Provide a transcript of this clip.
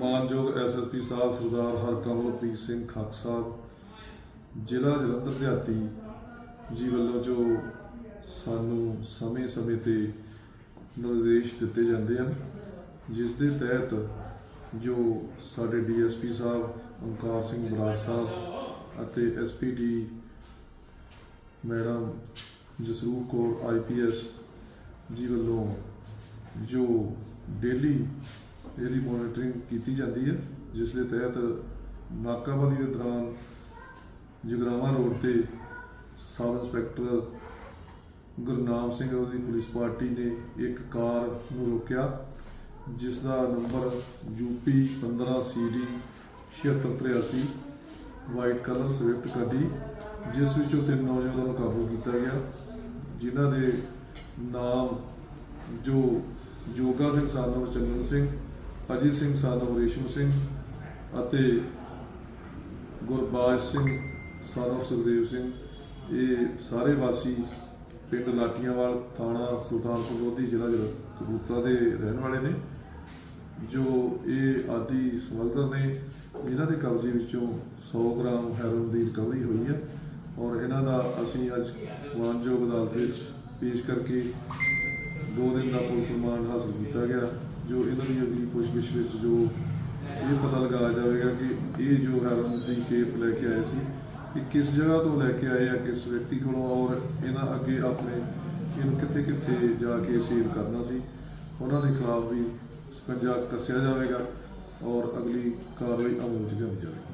ਮਾਨਯੋਗ ਐਸਐਸਪੀ ਸਾਹਿਬ ਸਰਦਾਰ ਹਰਕਮਲਪ੍ਰੀਤ ਸਿੰਘ ਖੱਕ ਸਾਹਿਬ, ਜ਼ਿਲ੍ਹਾ ਜਲੰਧਰ ਦਿਹਾਤੀ ਜੀ ਵੱਲੋਂ ਜੋ ਸਾਨੂੰ ਸਮੇਂ-ਸਮੇਂ ਤੇ ਨਿਰਦੇਸ਼ ਦਿੱਤੇ ਜਾਂਦੇ ਹਨ, ਜਿਸ ਦੇ ਤਹਿਤ ਜੋ ਸਾਡੇ ਡੀਐਸਪੀ ਸਾਹਿਬ, ਓਮਕਾਰ ਸਿੰਘ ਬਰਾੜ ਸਾਹਿਬ ਅਤੇ SPD madam Jasroop Kaur IPS ji ਵੱਲੋਂ ਜੋ ਡੇਲੀ ਇਹਦੀ ਮੋਨੀਟਰਿੰਗ ਕੀਤੀ ਜਾਂਦੀ ਹੈ, ਜਿਸ ਦੇ ਤਹਿਤ ਨਾਕਾਬੰਦੀ ਦੇ ਦੌਰਾਨ ਜਗਰਾਵਾਂ ਰੋਡ ਤੇ ਸਬ ਇੰਸਪੈਕਟਰ ਗੁਰਨਾਮ ਸਿੰਘ ਉਹਦੀ ਪੁਲਿਸ ਪਾਰਟੀ ਨੇ ਇੱਕ ਕਾਰ ਨੂੰ ਰੋਕਿਆ, ਜਿਸ ਦਾ number UP 15 CD 7683 white colour Swift ਗੱਡੀ ਜਿਸ ਵਿੱਚੋਂ ਤਿੰਨ ਨੌਜਵਾਨਾਂ ਨੂੰ ਕਾਬੂ ਕੀਤਾ ਗਿਆ, ਜਿਨ੍ਹਾਂ ਦੇ ਨਾਮ ਜੋ ਜੋਗਾ ਸਿੰਘ ਸਾਨਵ ਚੰਨਨ ਸਿੰਘ ਅਜੀਤ ਸਿੰਘ ਸਾਨਵ ਰੇਸ਼ਮ ਸਿੰਘ ਅਤੇ ਗੁਰਬਾਜ ਸਿੰਘ ਸਾਨਵ ਸੁਖਦੇਵ ਸਿੰਘ। ਇਹ ਸਾਰੇ ਵਾਸੀ ਪਿੰਡ ਲਾਟੀਆਂਵਾਲ ਥਾਣਾ ਸੁਲਤਾਨਪੁਰ ਲੋਧੀ ਜ਼ਿਲ੍ਹਾ ਜਲ- ਦੇ ਰਹਿਣ ਵਾਲੇ ਨੇ, ਜੋ ਇਹ ਆਦੀ ਸਮਗਲਰ ਨੇ, ਇਹਨਾਂ ਦੇ ਕਬਜ਼ੇ ਵਿੱਚੋਂ 100 ਗ੍ਰਾਮ ਹੈਰੋਇਨ ਦੀ ਰਿਕਵਰੀ ਹੋਈ ਹੈ ਔਰ ਇਹਨਾਂ ਦਾ ਅਸੀਂ ਅੱਜ ਮਾਨਯੋਗ ਅਦਾਲਤ ਵਿੱਚ ਪੇਸ਼ ਕਰਕੇ ਦੋ ਦਿਨ ਦਾ ਪੁਲਿਸ ਰਿਮਾਂਡ ਹਾਸਲ ਕੀਤਾ ਗਿਆ। ਜੋ ਇਹਨਾਂ ਦੀ ਅਗਲੀ ਪੁੱਛਗਿੱਛ ਵਿੱਚ ਜੋ ਇਹ ਪਤਾ ਲਗਾਇਆ ਜਾਵੇਗਾ ਕਿ ਇਹ ਜੋ ਹੈਰੋਇਨ ਦੀ ਕੇਪ ਲੈ ਕੇ ਆਏ ਸੀ, ਕਿ ਕਿਸ ਜਗ੍ਹਾ ਤੋਂ ਲੈ ਕੇ ਆਏ ਆ, ਕਿਸ ਵਿਅਕਤੀ ਕੋਲੋਂ, ਔਰ ਇਹਨਾਂ ਅੱਗੇ ਆਪਣੇ ਇਹਨੂੰ ਕਿੱਥੇ ਕਿੱਥੇ ਜਾ ਕੇ ਸੇਵ ਕਰਨਾ ਸੀ, ਉਹਨਾਂ ਦੇ ਖਿਲਾਫ ਵੀ ਸਕੰਜਾ ਕੱਸਿਆ ਜਾਵੇਗਾ, ਔਰ ਅਗਲੀ ਕਾਰਵਾਈ ਅਮਲ ਵਿੱਚ ਲਿਆਂਦੀ ਜਾਵੇਗੀ।